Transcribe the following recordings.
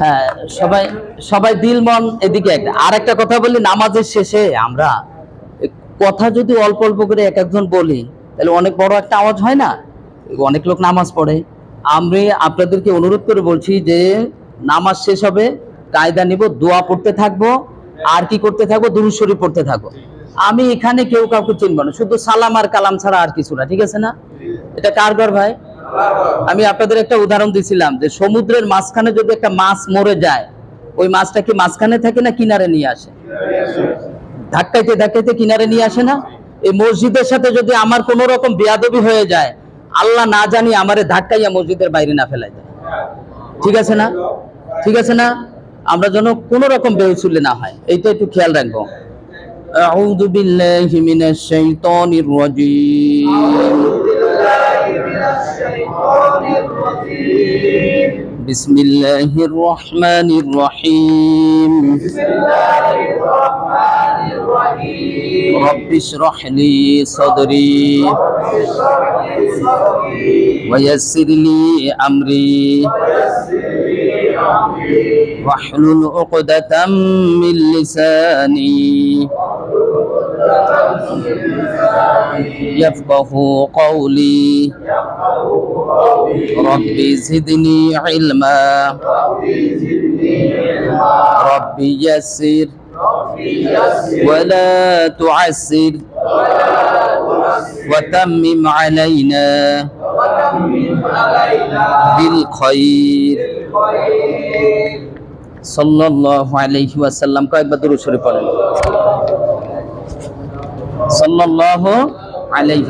হ্যাঁ সবাই সবাই দিল মন এদিকে একটা। আর একটা কথা বলি, নামাজের শেষে আমরা কথা যদি অল্প অল্প করে এক একজন বলি, তাহলে অনেক বড় একটা আওয়াজ হয় না? অনেক লোক নামাজ পড়ে। আমি আপনাদেরকে অনুরোধ করে বলছি যে, নামাজ শেষ হবে, কায়দা নিব, দোয়া পড়তে থাকব, আর কি করতে থাকব? দুরুদ শরীফ পড়তে থাকব। আমি এখানে কেউ কাউকে চিনব না, শুধু সালাম আর কালাম ছাড়া আর কিছু না, ঠিক আছে না? এটা কার ভাই? আমি আপনাদের একটা উদাহরণ দিছিলাম যে সমুদ্রের মাঝখানে যদি একটা মাছ মরে যায় ওই মাছটা কি মাঝখানে থাকে না কিনারে নিয়ে আসে ধাক্কাইতে ধাক্কাইতে কিনারে নিয়ে আসে না এই মসজিদের সাথে যদি আমার কোন রকম বেয়াদবি হয়ে যায় আল্লাহ না জানি আমারে ধাক্কাইয়া মসজিদের বাইরে না ফেলাই দেয় ঠিক আছে না ঠিক আছে না আমরা যেন কোন রকম বেউসুলে না হয় এইটা একটু খেয়াল রাখবো أعوذ بالله من الشيطان الرجيم بسم الله الرحمن الرحيم. رب اشرح لي صدري ويسر لي أمري واحلل عقدة من لساني يفقه قولي ربي زدني علما ربي يسر ولا تعسر وتمم علينا بالخير صلى الله عليه وسلم কয়েকবার দরুদ শরীফ পড়েন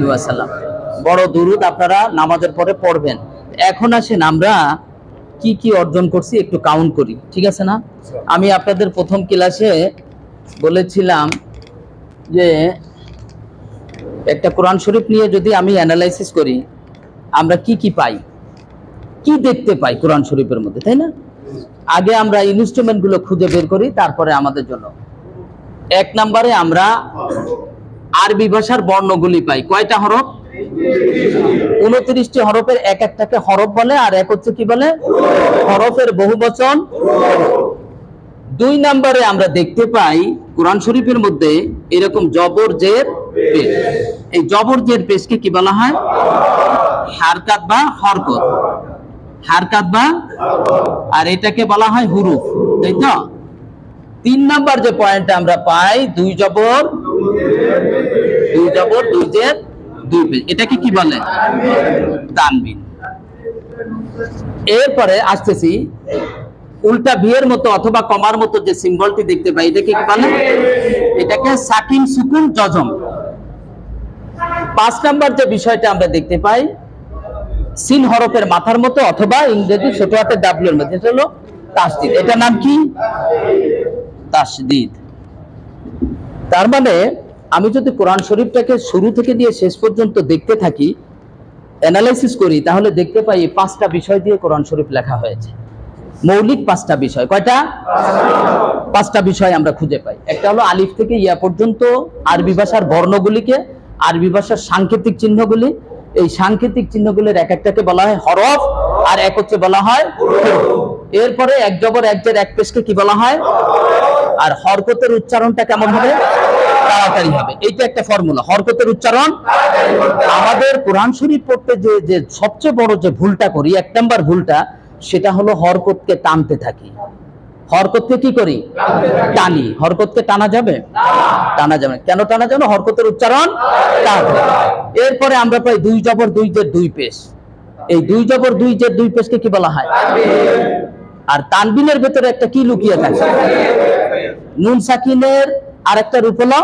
ওয়াসাল্লাম। বড় দুরুদ আপনারা নামাজের পরে পড়বেন। এখন আসেন, আমরা কি কি অর্জন করছি একটু কাউন্ট করি, ঠিক আছে না? আমি আপনাদের প্রথম ক্লাসে বলেছিলাম যে একটা কোরআন শরীফ নিয়ে যদি আমি অ্যানালাইসিস করি, আমরা কি কি পাই? কি দেখতে পাই কোরআন শরীফের মধ্যে, তাই না? আগে আমরা ইনস্ট্রুমেন্টগুলো খুঁজে বের করি, তারপরে আমাদের জন্য। এক নম্বরে আমরা আরবি ভাষার বর্ণগুলি পাই। কয়টা হরফ? উনত্রিশটি হরফের এক একটাকে হরফ বলে, আর এক হচ্ছে কি বলে? হরফের বহু বচন দুই নম্বরে আমরা দেখতে পাই, কোরআন শরীফের মধ্যে এরকম জবর জের পেশ। এই জবর জের পেশকে কি বলা হয়? হারকাত বা হরকত। হারকাত বা আর এটাকে বলা হয় হুরুফ, তাই তো? তিন নাম্বার যে পয়েন্ট আমরা পাই, দুই জবর দুই জবর, দুই জের দুই পেশ এটাকে কি বলে? এরপরে আসতেছি, উল্টা বিয়ের মতো অথবা কমার মতো যে সিম্বলটি দেখতে পাই, এটাকে কি বলে? এটাকে সাকিন সুকুন জজম পাঁচ নাম্বার যে বিষয়টা আমরা দেখতে পাই, সিন হরফের মাথার মতো অথবা ইংরেজি ছোট হাতের ডাব্লিউ এর মধ্যে। এটা হলো তাসদিদ। এটার নাম কি? তাসদিদ। তার মানে আমি যদি কোরআন শরীফটাকে শুরু থেকে দিয়ে শেষ পর্যন্ত দেখতে থাকি অ্যানালাইসিস করি, তাহলে দেখতে পাই পাঁচটা বিষয় দিয়ে কোরআন শরীফ লেখা হয়েছে। মৌলিক পাঁচটা বিষয়, কয়টা? পাঁচটা বিষয় আমরা খুঁজে পাই। একটা হলো আলিফ থেকে ইয়া পর্যন্ত, আরবি ভাষার বর্ণগুলিকে, আরবি ভাষার সাংকেতিক চিহ্নগুলি। এই সাংকেতিক চিহ্নগুলির এক একটাকে বলা হয় হরফ, আর এক হচ্ছে বলা হয় এরপরে এক জবর, এক জের, এক পেশকে কি বলা হয়? আর হরকতের উচ্চারণটা কেমন হবে? তাড়াতাড়ি হবে। এইটা একটা ফর্মুলা হরকতের উচ্চারণ আমাদের কোরআন শরীফ পড়তে যে যে সবচেয়ে বড় যে ভুলটা করি এক নম্বর ভুলটা সেটা হলো হরকতকে টানতে থাকি। হরকতকে কি করি? টানি। হরকতকে টানা যাবে? টানা যাবে কেন টানা যাবে? হরকতের উচ্চারণ। এরপরে আমরা পাই দুই জবর দুই জের দুই পেশ। এই দুই জবর দুই জের দুই পেশকে কি বলা হয়? আর তানবিনের ভেতরে একটা কি লুকিয়ে থাকে? নুন সাকিনের আর একটা রূপ হলো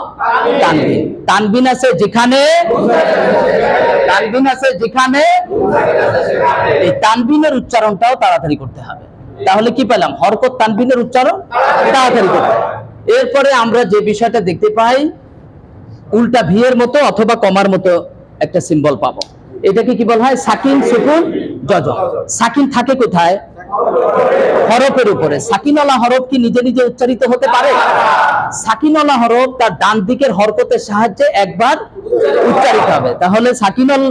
তানবিন। তানবিন। আছে যেখানে তানবিন আছে যেখানে এই তানবিনের উচ্চারণটাও তাড়াতাড়ি করতে হবে। তাহলে কি পেলাম? হরকত তানবিনের উচ্চারণ তাড়াতাড়ি করতে হবে। এরপরে আমরা যে বিষয়টা দেখতে পাই উল্টা ভিয়ের মতো অথবা কমার মতো একটা সিম্বল পাবো। এটাকে কি বলা হয়? সাকিন সুকুন জজ। সাকিন থাকে কোথায়? হরফের উপরে। সাকিনওয়ালা হরফ কি নিজে নিজে উচ্চারিত হতে পারে? সাকিনওয়ালা হরফ তার ডান দিকের হরকতের সাহায্যে একবার উচ্চারিত হবে। তাহলে সাকিনল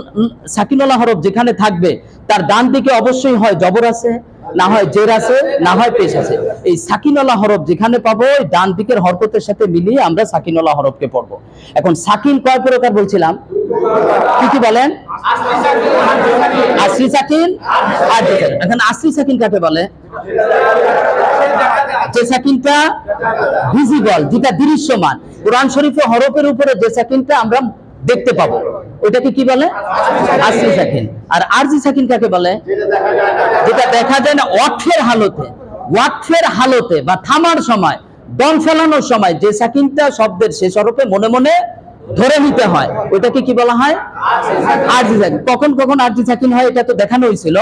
সাকিনওয়ালা হরফ যেখানে থাকবে, তার ডান দিকে অবশ্যই হয়। জবর আছে? না হয় জের আছে, না হয় পেশ আছে। এই সাকিনলা হরফ যেখানে পাবো, ওই ডান দিকের হরকতের সাথে মিলিয়ে আমরা সাকিনলা হরফকে পড়ব। এখন সাকিন কয় প্রকার বলছিলাম? কি কি বলেন? আসরি সাকিন আর। এখন আসরি সাকিন কাকে বলে? যে সাকিনটা ভিজিবল, যেটা দৃশ্যমান। কোরআন শরীফে হরফের উপরে যে সাকিনটা আমরা দেখতে পাবো। ওটাকে কি বলে? আসরি সাকিন আর আরজি সাকিন কাকে বলে? যেটা দেখা যায় না অর্থের হালতে ওয়াকফের হালতে বা থামার সময়, দম ফেলানোর সময় যে সাকিনটা শব্দের শেষ হরফে মনে মনে ধরে নিতে হয়। ওটাকে কি বলা হয়? আরজি সাকিন কখন কখন আরজি সাকিন হয় এটা তো দেখানো হয়েছিল,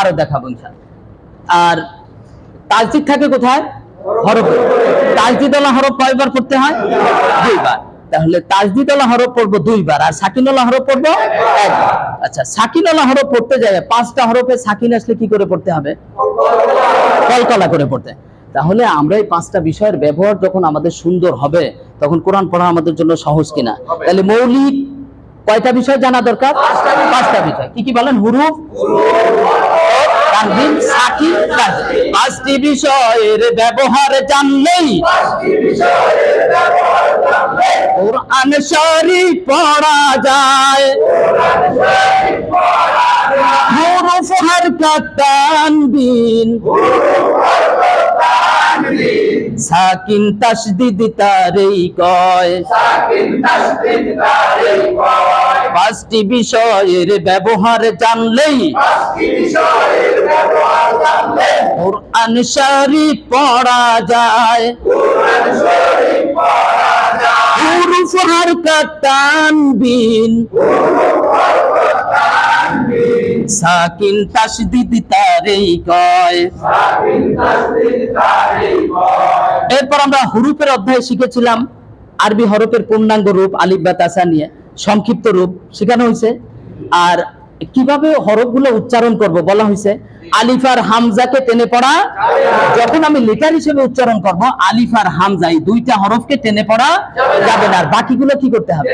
আরও দেখাবো আর তাজদিদ থাকে কোথায়? হরফে। তাজদিদওয়ালা হরফ কয়বার পড়তে হয়? দুইবার। তাহলে তাজদিদওয়ালা হরফ পড়ব দুইবার, আর সাকিনওয়ালা হরফ পড়ব একবার। আচ্ছা সাকিনওয়ালা হরফ পড়তে যায় পাঁচটা হরফে সাকিন আসলে কি করে পড়তে হবে? কলকলা করে পড়তে। তাহলে আমরা এই পাঁচটা বিষয়ের ব্যবহার যখন আমাদের সুন্দর হবে, তখন কোরআন পড়া আমাদের জন্য সহজ কিনা? তাহলে মৌলিক কয়টা বিষয় জানা দরকার? পাঁচটা বিষয়। কি কি বলেন? হুরুফ তানবিন সাকিন তাজদিদ। পাঁচটি বিষয়ের ব্যবহার জানলেই কোরআন শরীফ পড়া যায়। হুরুফ হরকত তানবিন সাকিন তাসদিদ তারেই কয়। পাঁচটি বিষয়ের ব্যবহার জানলেই কোরআন শরীফ পড়া যায়। হুরুফ হরকত তানবিন সাকিন তাসদিদ তারেই কয়। এরপর আমরা হুরুফের অধ্যায় শিখেছিলাম। আরবি হরফের পূর্ণাঙ্গ রূপ আলিফ বা তাসা নিয়ে। সংক্ষিপ্ত রূপ শেখানো হয়েছে। আর কীভাবে হরফগুলো উচ্চারণ করব বলা হয়েছে আলিফ আর হামজাকে টেনে পড়া। যখন আমি লেটার হিসেবে উচ্চারণ করব, আলিফ আর হামজা এই দুইটা হরফকে টেনে পড়া যাবে না। আর বাকিগুলো কি করতে হবে?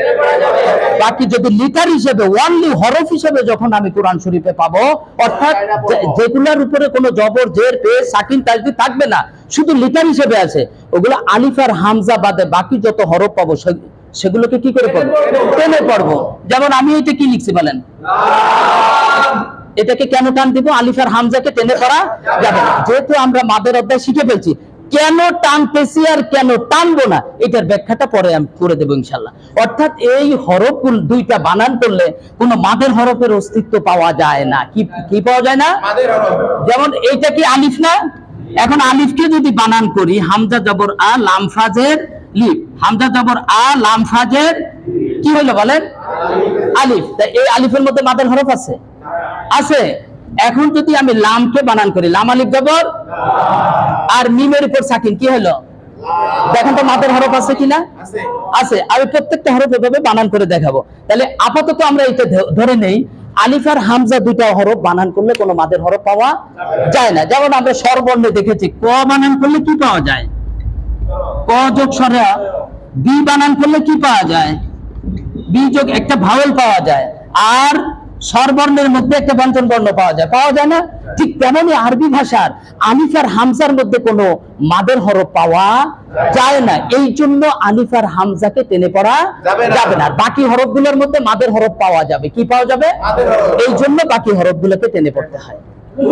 বাকি যদি লিটার হিসেবে ওয়ানলি হরফ হিসেবে যখন আমি কোরআন শরীফে পাবো, অর্থাৎ যেগুলোর উপরে কোনো জবর, জের পেশ সাকিন তাজদিদ থাকবে না, শুধু লিটার হিসেবে আছে। ওগুলো আলিফার হামজা বাদে বাকি যত হরফ পাবো সেগুলোকে কি করে পড়ব? টেনে পড়ব। যেমন আমি এটা কি লিখছি বলেন? এটাকে কেন টান দিব? আলিফ আর হামজাকে টেনে পড়া যাবে না। যেহেতু আমরা মাদের অধ্যায় শিখে ফেলছি কেন টানতেছি আর কেন টানবো না? এটার ব্যাখ্যাটা পরে আমি করে দেবো ইনশাল্লাহ অর্থাৎ এই হরফ দুইটা বানান করলে কোনো মাদের হরফের অস্তিত্ব পাওয়া যায় না। কি কি পাওয়া যায় না? যেমন এইটা কি আলিফ না? এখন আলিফকে যদি বানান করি হামজা জবর আ লামফাজের লিফ হামজা জবর আ লামফাজের কি হলো বলেন? আলিফ। তা এই আলিফের মধ্যে মাদের হরফ আছে? আছে। এখন যদি আমি লামকে বানান করি লাম আলিফ জবর আর মিমের উপর সাকিন কি হলো দেখেন তো মাদের হরফ আছে কিনা? আছে। আমি প্রত্যেকটা হরফ এভাবে বানান করে দেখাবো। তাহলে আপাতত আমরা এটা ধরে নেই। আলিফ আর হামজা দুইটা হরফ বানান করলে কোনো মাদের হরফ পাওয়া যায় না। যেমন আমরা স্বরবর্ণে দেখেছি ক বানান করলে কি পাওয়া যায়? ক যোগ সরা বি বানান করলে কি পাওয়া যায়? বি যোগ একটা ভাওয়েল পাওয়া যায়। আর স্বরবর্ণের মধ্যে একটা ব্যঞ্জন বর্ণ পাওয়া যায়। পাওয়া যায় না? ঠিক তেমনই আরবি ভাষার আলিফ আর হামজার মধ্যে কোনো মাদের হরফ পাওয়া যায় না। এই জন্য আলিফ আর হামজাকে টেনে পড়া যাবে না। বাকি হরফগুলোর মধ্যে মাদের হরফ পাওয়া যাবে। কি পাওয়া যাবে? এই জন্য বাকি হরফগুলোকে টেনে পড়তে হয়।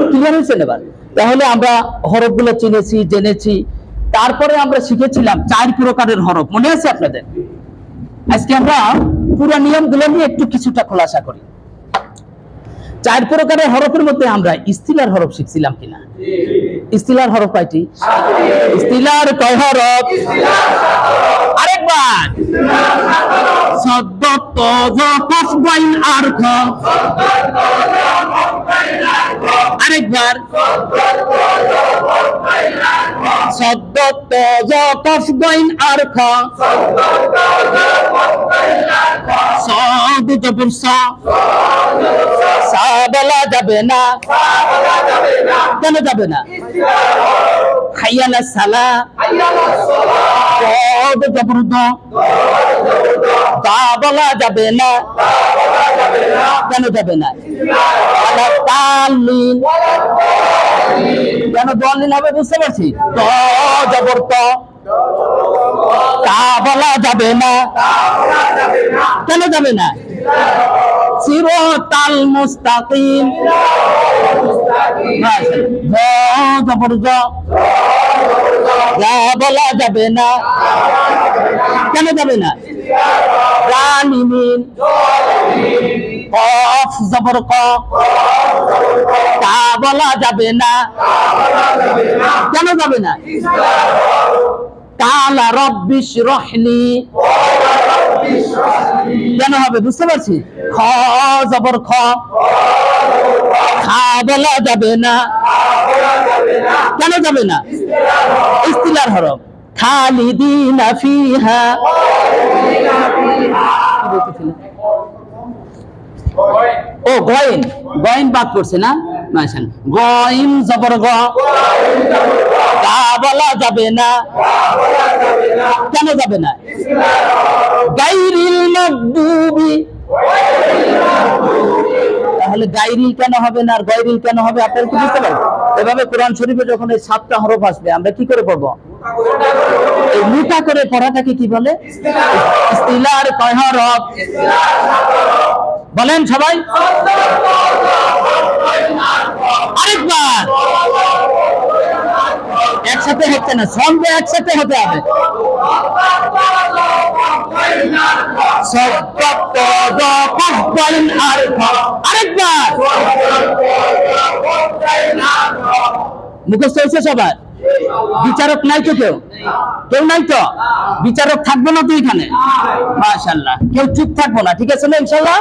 ক্লিয়ার হয়েছে এবার তাহলে আমরা হরফগুলো চিনেছি জেনেছি। তারপরে আমরা শিখেছিলাম চার প্রকারের হরফ। মনে আছে আপনাদের? আজকে আমরা পুরো নিয়মগুলো নিয়ে একটু কিছুটা খোলাসা করি। চার প্রকারের হরফের মধ্যে আমরা ইস্তিলার হরফ শিখছিলাম কিনা? ইস্তিলার হরফ কয়টি? ইস্তিলার কয় হরফ? আরেকবার। আরেকবার। সদ্য তজ কফ আর খ সদ জবর সা সা বলা যাবে না। কেন যাবে না? হাইয়ালা সালা কদ জবরদ তা বলা যাবে না। কেন যাবে না? তালিন কেন দলিন হবে বুঝতে পারছি? ত জবর ত তা বলা যাবে না। কেন যাবে না? সিরতাল মুস্তাকিম জ জবর জ বলা যাবে না। কেন যাবে না? জালিমিন কফ জবর ক। তা বলা যাবে না। কেন যাবে না? কালা রব্বিশ রহলি। কেন হবে? বুঝতে পারছি? খ, জবর খ। খা বলা যাবে না। কেন যাবে না? ইস্তিলার হরফ। খালিদিনা ফিহা? ও, গয়েন। গয়েন বাদ করছে না? মাশাল। গয়েন জবর গ। তা বলা যাবে না। কেন যাবে না? গাইরিল মাগদুবি। তাহলে গাইরিল কেন হবে না আর গাইরিল কেন হবে? আপনারা কি বুঝতে পারেন এভাবে কোরআন শরীফে যখন এই সাতটা হরফ আসবে, আমরা কি করে পড়ব? এই মোটা করে পড়াটাকে কি বলে? ইস্তিলার কয় হরফ? বলেন সবাই। আরেকবার। একসাথে হচ্ছে না সঙ্গে একসাথে হতে হবে। আরেকবার। মুখস্থ হয়েছে সবার? বিচারক নাই তো কেউ? কেউ নাই তো? বিচারক থাকব না তো এখানে? মাশাল্লাহ কেউ চুপ থাকব না, ঠিক আছে না ইনশাল্লাহ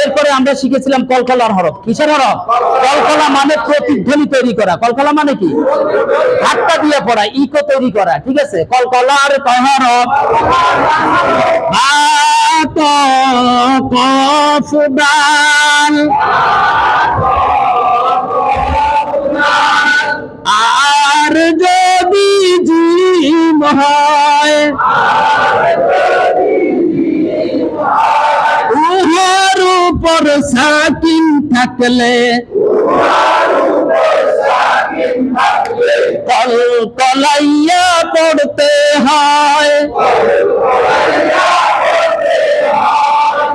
এরপরে আমরা শিখেছিলাম কলকলার হরফ। কিসের হরফ? কলকলা মানে প্রতিধ্বনি তৈরি করা। কলকলা মানে কি? হাতটা দিয়ে পড়া, ইকো তৈরি করা, ঠিক আছে? কলকলার ভাত কফ দাল জীব হয় উহার উপর সাকিন থাকলে কল কলাইয়া পড়তে হয়।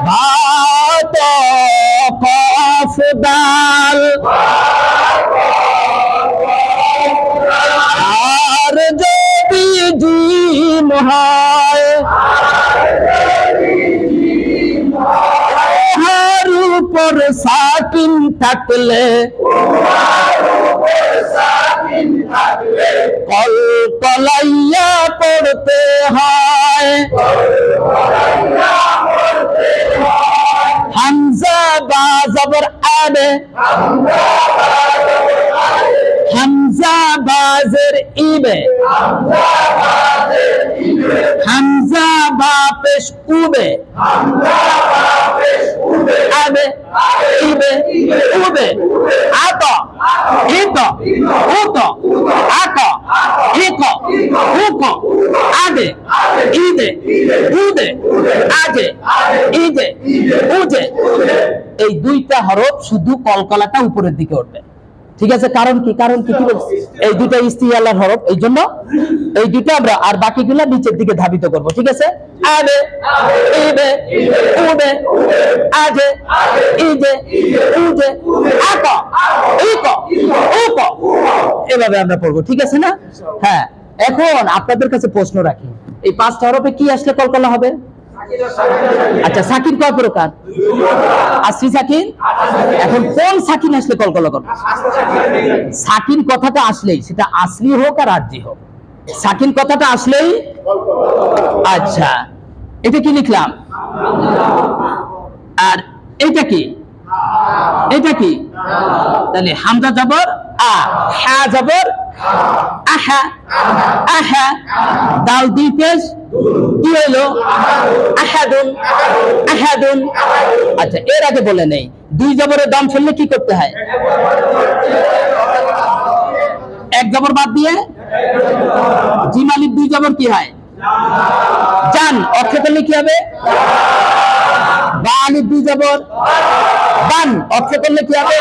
ভাত কফ ডাল। থাকলে কল কলাইয়া পড়তে হয়। হামজা বা জবর আবে হামজা বাজের ইবে। বা পেশ উবে। আবে ইবে উবে, আত, হিত, উত, আত হিক হুক আবে ইদে উদে, আজে ইদে উজে। এই দুইটা হরফ শুধু কলকলাটা উপরের দিকে উঠবে। ঠিক আছে? কারণ কি? কারণ কি? এই দুটো ইস্তিয়ালার হরফ, এই জন্য এই দুটো আমরা আর বাকিগুলো নিচের দিকে ধাবিত করব, ঠিক আছে? এভাবে আমরা পড়ব, ঠিক আছে না? হ্যাঁ এখন আপনাদের কাছে প্রশ্ন রাখি, এই পাঁচটা হরফে কি আসলে কলকলা হবে? আচ্ছা সাকিন কয় প্রকার? আসরি সাকিন এখন কোন সাকিন আসলে কলকলা করবে? সাকিন কথাটা আসলেই, সেটা আসলি হোক আর আরজি হোক। সাকিন কথাটা আসলেই? আচ্ছা এটা কি লিখলাম? আর এটা কি? এটা কি? তাহলে হামজা জবর, আ, হা জবর, আহা আহা, দাল দুই পেশ কি হইল? আহাদুন আহাদুন। আচ্ছা এর আগে বলে নেই। দুই জবরের দাম ফেললে কি করতে হয়? এক জবর বাদ দিয়ে জিম আলিফ দুই জবর কি হয়? জান অক্ষ করলে কি হবে? বা আলিফ দুই জবর। বান অক্ষ করলে কি হবে?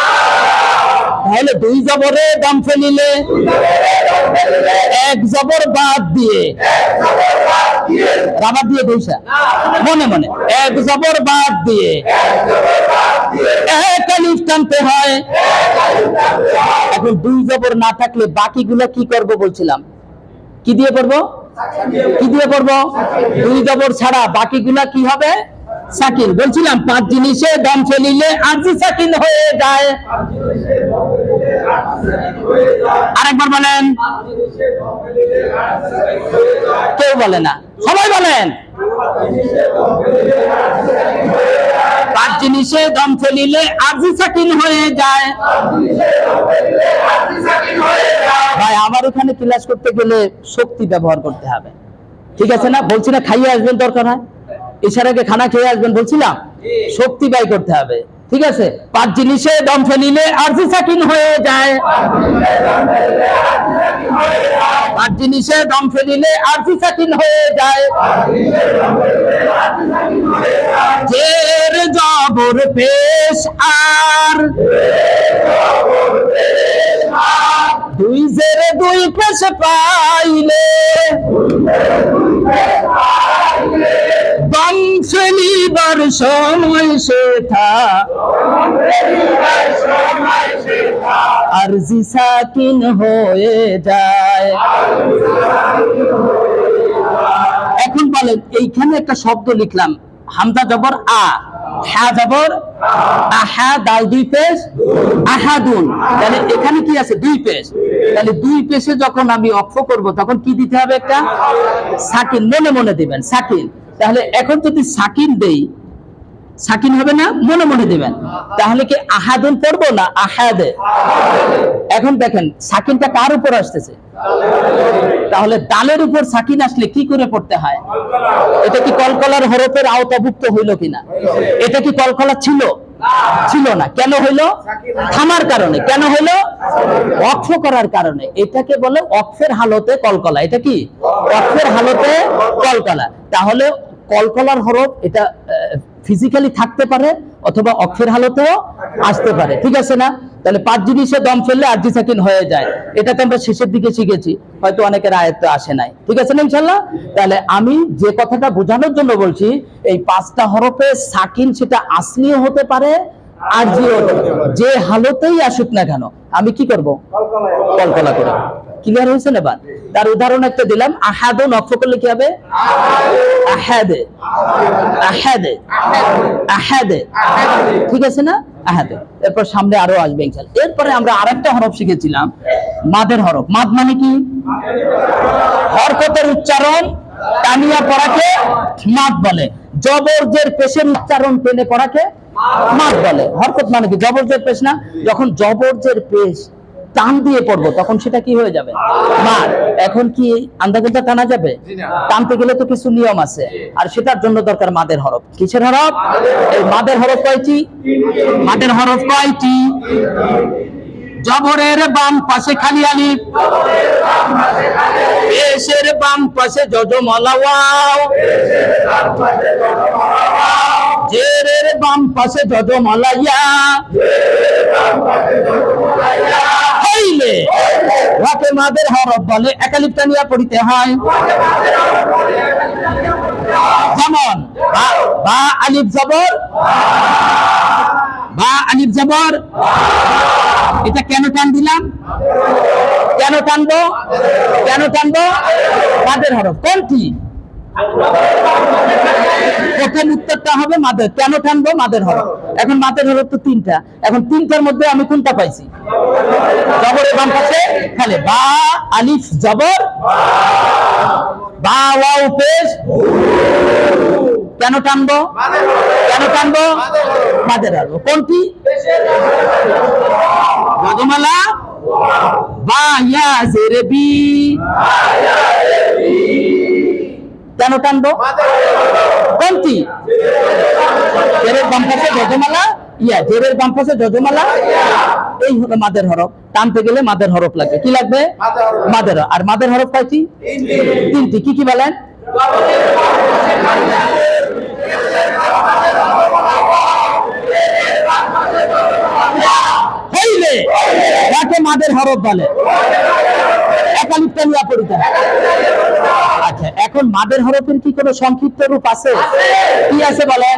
তাহলে দুই জবরে দম ফেলিলে, এক জবর বাদ দিয়ে রাবার দিয়ে দইসা মনে মনে, এক জবর বাদ দিয়ে, এক আলিফ টানতে হয়। এখন দুই জবর না থাকলে বাকিগুলা কি করব বলছিলাম? কি দিয়ে পড়ব? কি দিয়ে পড়ব? দুই জবর ছাড়া বাকিগুলা কি হবে? সাকিন বলছিলাম, পাঁচ জিনিসে দম ফেলিলে আরজি সাকিন হয়ে যায়। আরেকবার বলেন। কেউ বলে না। সবাই বলেন। পাঁচ জিনিসে দম ফেলিলে আরজি সাকিন হয়ে যায়। ভাই আমার এখানে ক্লাস করতে গেলে শক্তি ব্যবহার করতে হবে। ঠিক আছে না? বলছি না, খাইয়ে আসবেন, দরকার হয়? আগে খানা খেয়ে আসবেন বলছিলাম? শক্তি ব্যয় করতে হবে। ঠিক আছে? পাঁচ জিনিসে দম ফেলিলে আরজি সাকিন হয়ে যায়। পাঁচ জিনিসে দম ফেলিলে আরজি সাকিন হয়ে যায়। জের জবর পেশ আর দুই জেরে দুই পেশ পাইলে। দম ফেলিবার সময় সেথা আরজি সাকিন হয়ে যায়। এখন বলেন, এইখানে একটা শব্দ লিখলাম। হামদা জবর আ। হ্যা জবর আহা দাল দুই পেশ, আহাদুন। তাহলে এখানে কি আছে? দুই পেশ। তাহলে দুই পেশে যখন আমি অক্ষ করব, তখন কি দিতে হবে একটা? সাকিন মনে মনে দিবেন সাকিন তাহলে এখন যদি সাকিন দেই সাকিন হবে না? মনে মনে দিবেন। তাহলে কি আহাদুন পড়ব না আহাদে? এখন দেখেন সাকিনটা কার উপর আসতেছে? তাহলে ডালের উপর সাকিন আসলে কি করে পড়তে হয়? এটা কি কলকলার হরফের আওতাভুক্ত হইল কিনা? এটা কি কলকলা ছিল? ছিল না। কেন হইল? থামার কারণে। কেন হইল? অক্ষ করার কারণে। এটাকে বলে অক্ষের হালতে কলকলা। এটা কি? অক্ষের হালতে কলকলা। তাহলে কলকলার হরফ এটা ফিজিক্যালি থাকতে পারে অথবা অক্ষের হালতেও আসতে পারে, ঠিক আছে না? তাহলে পাঁচ জিনিসে দম ফেললে আরজি সাকিন হয়ে যায়। এটাতে আমরা শেষের দিকে শিখেছি, হয়তো অনেকের আয়ত্ত আসে নাই। ঠিক আছে না ইনশাল্লাহ তাহলে আমি যে কথাটা বোঝানোর জন্য বলছি, এই পাঁচটা হরফে সাকিন সেটা আসলিও হতে পারে আর। যে হালতেই আসুক না কেন, আমি কি করব? কল্পনা করে। ক্লিয়ার হয়েছে না এবার তার উদাহরণ একটা দিলাম, আহাদ নক্ষ করলে কি হবে? ঠিক আছে না? আহাদে। এরপর সামনে আরও আসবে ইনশাল এরপরে আমরা হরফ শিখেছিলাম, মাদের হরফ। মাদ মানে কি? হরকতের উচ্চারণ টানিয়া পড়াকে মাদ বলে। জবরজের পেশের উচ্চারণ টেনে পড়াকে মাদ বলে। হরকত মানে কি? জবরজের পেশ না? যখন জবরজের পেশ টান দিয়ে পড়ব তখন সেটা কি হয়ে যাবে? মার এখন কি আন্দাজটা টানা যাবে? টানতে গেলে তো কিছু নিয়ম আছে। আর সেটার জন্য দরকার মাদের হরফ। কিসের হরফ? এই মাদের হরফ কয়টি? মাদের হরফ কয়টি? জবরের বাম পাশে খালি আলিফ পেশের বাম পাশে যজমলা ওয়াও জেরের বাম পাশে যজমলা ইয়া হইলে যেমন বা আলিফ জবর। বা আলিফ জবর। এটা কেন টান দিলাম? কেন টানবো? কেন টানবো? মাদের হরফ। কোনটি? প্রথম উত্তরটা হবে মাদের। কেন টানবো? মাদের হরফ। এখন মাদের হরফ তো তিনটা। এখন তিনটার মধ্যে আমি কোনটা পাইছি? জবর বাম পাশে খালে। বা, আলিফ, জবর। বা, ওয়াও, পেশ। কেন টানবো? কেন টানবো? মাদের হরফ কোনটি? গদমালা ইয়া কেন টানবো? কোনটি? এর বাম পাশে গজমালা ইয়া জেরের বাম পাশে যজমালা এই হলো মাদের হরফ। টানতে গেলে মাদের হরফ লাগবে কি লাগবে? মাদের। আর মাদের হরফ কয়টি? তিনটি। কি কি বলেন? হইলে যাকে মাদের হরফ বলে। একালিপ্ত নিয়া পড়িতে হয়। আচ্ছা এখন মাদের হরফের কি কোনো সংক্ষিপ্ত রূপ আছে? কি আছে বলেন?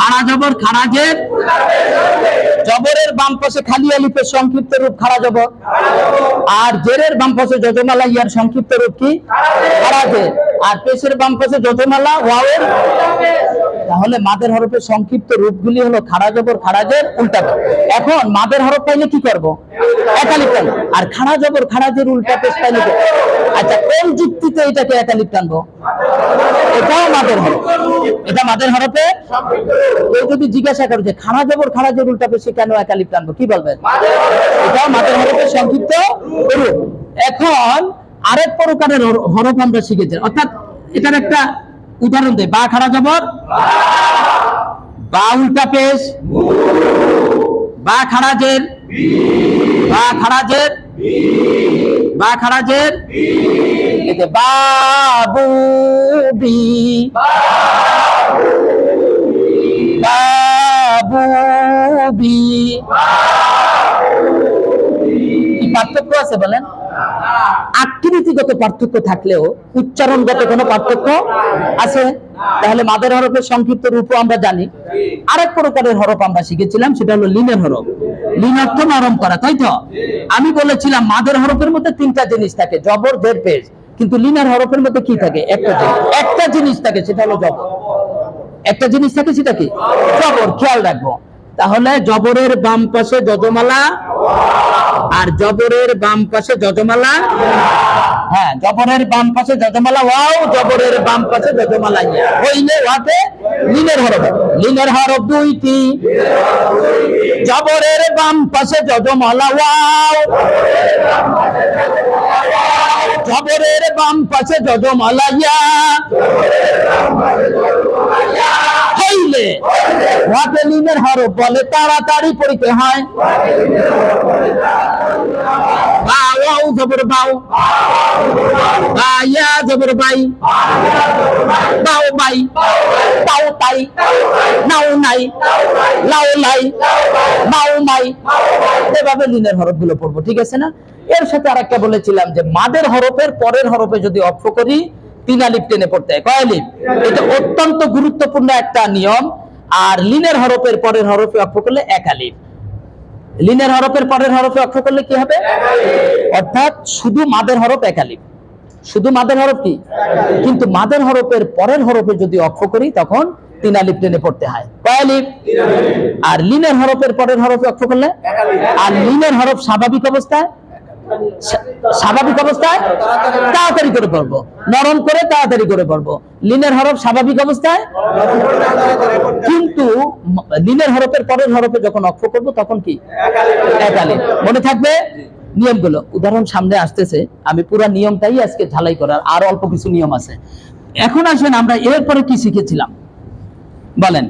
খাড়া জবর খাড়াজের জবরের বাম পাশে খালি আলিফের সংক্ষিপ্ত রূপ, খাড়া জবর। আর জেরের বাম পাশে যজমালা, ইয়ার সংক্ষিপ্ত রূপ কি? খাড়াজের আর পেশের বাম পাশে যজমালা, ওয়াওয়ের। তাহলে মাদের হরফের সংক্ষিপ্ত রূপগুলি হলো খাড়া জবর খাড়াজের উল্টা পেশ। এখন মাদের হরফ পাইলে কি করব? একালিপ টানবো। আর খাড়া জবর খাড়াজের উল্টা পেশ পাইলে আচ্ছা কোন যুক্তিতে এটাকে একালিপ টানবো? এটাও মাদের হরফ। এটা মাদের হরফে কেউ যদি জিজ্ঞাসা করে যে খাড়া জবর খাড়াজের উল্টা পেশে কেন একালিপ টানবো কি বলবেন এটাও মাদের হরফের সংক্ষিপ্ত এখন আরেক প্রকারের হর- হরফ আমরা শিখেছি। অর্থাৎ এটার একটা উদাহরণ দেয় বা খাড়া জবর। বা উল্টা পেশ। বা খাড়াজের বা খাড়াজের বা খাড়াজের এতে বাবু বি। বাবু বি কি পার্থক্য আছে বলেন? আকৃতিগত পার্থক্য থাকলেও উচ্চারণগত কোনো পার্থক্য আছে? তাহলে মাদের হরফের সংক্ষিপ্ত রূপও আমরা জানি। আরেক প্রকারের হরফ আমরা শিখেছিলাম, সেটা হলো লিনের হরফ। লিন অর্থ নরম করা, তাই তো? আমি বলেছিলাম মাদের হরফের মধ্যে তিনটা জিনিস থাকে, জবর দের পেজ। কিন্তু লিনের হরফের মধ্যে কি থাকে? একটা জিনিস। একটা জিনিস থাকে, সেটা হলো জবর। একটা জিনিস থাকে সেটা কি? খবর খেয়াল রাখব। তাহলে জবরের বাম পাশে যজমালা আর জবরের বাম পাশে যজমালা। হ্যাঁ জবরের বাম পাশে যজমালা, ওয়াও, জবরের বাম পাশে যজমালা। হইলে ওয়াতে লিনের হরফ লিনের হরফ দুইটি। জবরের বাম পাশে যজমালা, ওয়াও। জবরের বাম পাশে যজমালা, ইয়া। হইলে ওয়াতে লিনের হরফ বলে তাড়াতাড়ি পড়িতে হয়। এভাবে লিনের হরফগুলো পড়ব, ঠিক আছে না? এর সাথে আরেকটা বলেছিলাম যে, মাদের হরফের পরের হরফে যদি অক্ষ করি তিন আলিফ টেনে পড়তে হয়। কয় এটা অত্যন্ত গুরুত্বপূর্ণ একটা নিয়ম। আর লিনের হরফের পরের হরফে অক্ষ করলে এক আলিফ। লিনের হরফের পরের হরফে অক্ষ করলে কি হবে? অর্থাৎ শুধু মাদের হরফ এক আলিফ। শুধু মাদের হরফ কি? কিন্তু মাদের হরফের পরের হরফে যদি অক্ষ করি তখন তিন আলিফ টেনে পড়তে হয়। কয় আলিফ? আর লিনের হরফের পরের হরফে অক্ষ করলে? আর লিনের হরফ স্বাভাবিক অবস্থায়? স্বাভাবিক অবস্থায় তাড়াতাড়ি করে পড়ব। নরম করে তাড়াতাড়ি করে পড়ব। লিনের হরফ স্বাভাবিক অবস্থায়? কিন্তু লিনের হরফের পরের হরফে যখন অক্ষ করব, তখন কি? মনে থাকবে? নিয়মগুলো। উদাহরণ সামনে আসতেছে। আমি পুরো নিয়মটাই আজকে ঝালাই করার আর অল্প কিছু নিয়ম আছে। এখন আসেন আমরা এরপরে কি শিখেছিলাম? বলেন।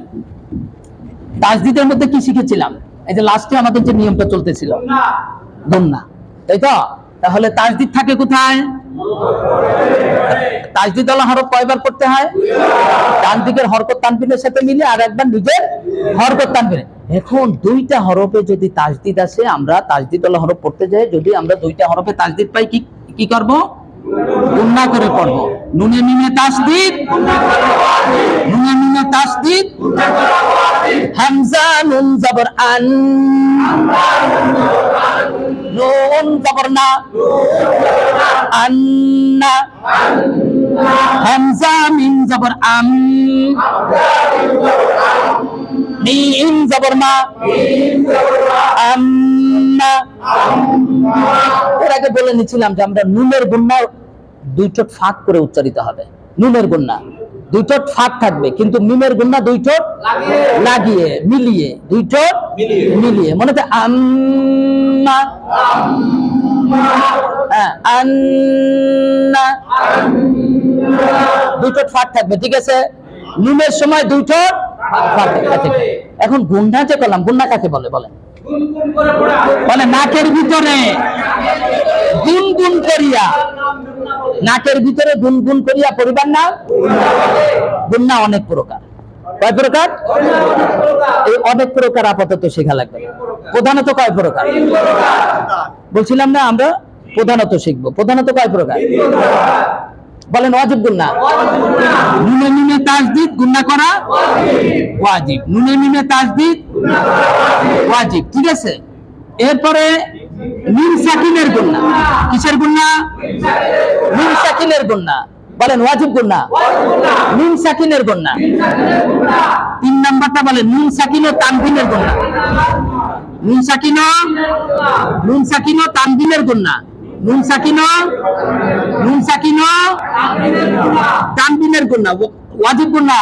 তাজদিদের মধ্যে কি শিখেছিলাম? এই যে লাস্টে আমাদের যে নিয়মটা চলতেছিল। গন্না। তাই তো? তাহলে তাজদিদ থাকে কোথায়? তাজদিদ আলা হরফ কয়বার করতে হয়? ডান দিকের হরকত তানবিনের সাথে মিলে আর একবার নিজের হরকত তানবিনে এখন দুইটা হরফে যদি তাজদিদ আসে, আমরা তাজদিদ আলা হরফ পড়তে যাই, যদি আমরা দুইটা হরফে তাজদিদ পাই, কি কি করব? গুন্না করে পড়ব। নুনে মিমে তাসদিদ নুনে মিমে তাসদিদ হামজা নুন জবর আন নুন জবর না। আন্না। হামজা মিম জবর আম। মিম জবর মা। আম্মা এর আগে বলে নিছিলাম যে আমরা নুনের গুন্না দুই ঠোঁট ফাঁক করে উচ্চারিত হবে। নুনের গুন্না। দুই ঠোঁট ফাঁক থাকবে কিন্তু মিমের গুন্না দুই ঠোঁট লাগিয়ে মিলিয়ে দুই ঠোঁট মিলিয়ে। মনে হচ্ছে হ্যাঁ ঠোঁট থাকবে, ঠিক আছে? নুনের সময় থাকে এখন গুন্ডা যে করলাম, গুন্ডা কাকে বলে বলে নাকের ভিতরে। গুনগুন করিয়া। নাকের ভিতরে গুনগুন করিয়া পরিবার না? গুন্না অনেক প্রকার। কয় প্রকার? এই অনেক প্রকার আপাতত শেখা লাগবে। প্রধানত কয় প্রকার? বলছিলাম না আমরা প্রধানত শিখব। প্রধানত কয় প্রকার? বলেন ওয়াজিব গুন্না নুনে নুনে তাজদিদ গুন্না করা ওয়াজিব। নুনে নুনে তাজদিদ ওয়াজিব। ঠিক আছে? এরপরে নুন সাকিনের গুন্না কিসের গুন্না নুন সাকিনের গুন্না বলেন ওয়াজিব গুন্না নুন সাকিনের গুন্না তিন নাম্বারটা বলেন, নুন সাকিন ও তানবিনের গুন্না নুন সাকিন নুন সাকিন ও তানবিনের গুন্না নুন সাকিন নুন সাকিন তানবিনের গুন্না ওয়াজিব গুন্না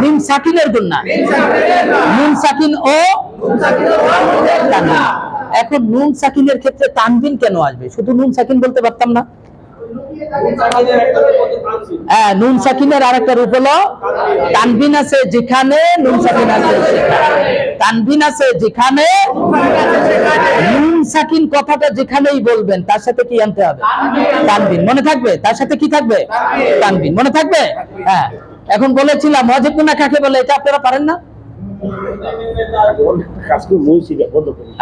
নুন সাকিনের গুন্না নুন সাকিন ও এখন নুন সাকিনের ক্ষেত্রে তানবিন কেন আসবে? শুধু নুন সাকিন বলতে পারতাম না। হ্যাঁ নুন সাকিনের আরেকটা রূপ হলো তানবিন আছে যেখানে নুন সাকিন আছে তানবিন আছে যেখানে নুন সাকিন কথাটা যেখানেই বলবেন তার সাথে কি আনতে হবে? তানবিন মনে থাকবে? তার সাথে কি থাকবে? তানবিন মনে থাকবে? হ্যাঁ। এখন বলেছিলাম ওয়াজিব কাকে বলে এটা আপনারা পারেন না?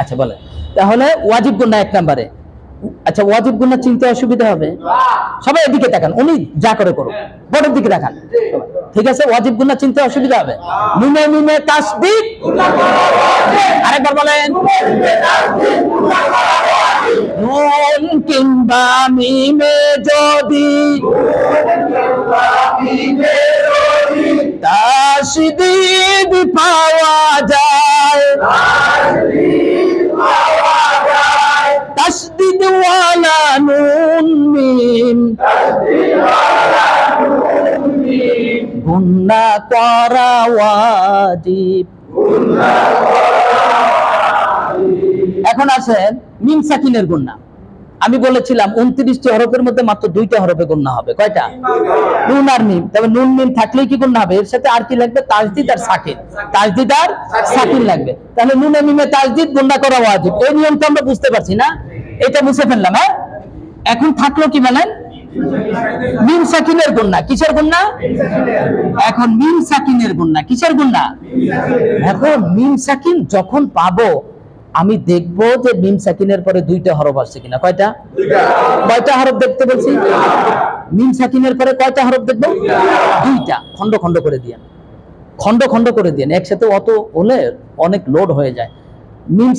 আচ্ছা বলেন। তাহলে ওয়াজিব গুনাহ এক নম্বরে। আচ্ছা ওয়াজিব গুনাহ চিনতে অসুবিধা হবে? সবাই এদিকে তাকান, উনি যা করে করুন বড়ের দিকে তাকান। ঠিক আছে, ওয়াজিব গুনাহ চিনতে অসুবিধা হবে? নুনে নুনে তাসদিক আরেকবার বলেন। নুন কিংবা মিমে যদি তাসদিদ পাওয়া যায়। তসদিদ ওয়ালা নুন মিম গুন্না করা ওয়াজিব। এখন আছেন মিম সাকিনের গুন্না। আমি বলেছিলাম, উনত্রিশটি হরফের মধ্যে মাত্র দুইটা হরফে গুন্না হবে। কয়টা? নুন আর মিম। তবে নুন, মিম থাকলেই কি গুন্না হবে? এর সাথে আর কি লাগবে? তাজদিদ আর সাকিন তাজদিদ আর সাকিন লাগবে। তাহলে নুনে মিমে তাজদিদ গুন্না করা ওয়াজিব। এই নিয়ম তো আমরা বুঝতে পারছি না? এটা বুঝে ফেললাম হ্যাঁ? এখন থাকল কি বলেন? মিম সাকিনের গুন্না কিসের গুন্না এখন মিম সাকিনের গুন্না কিসের গুন্না এখন মিম সাকিন যখন পাবো আমি দেখব যে মিম সাকিনের পরে দুইটা হরফ আসছে কিনা। কয়টা? কয়টা হরফ দেখতে বলছি? মিম সাকিনের পরে কয়টা হরফ দেখব? দুইটা। খন্ড খন্ড করে দিয়ে। খন্ড খন্ড করে দিয়ে। একসাথে অত হলে অনেক লোড হয়ে যায়। মিম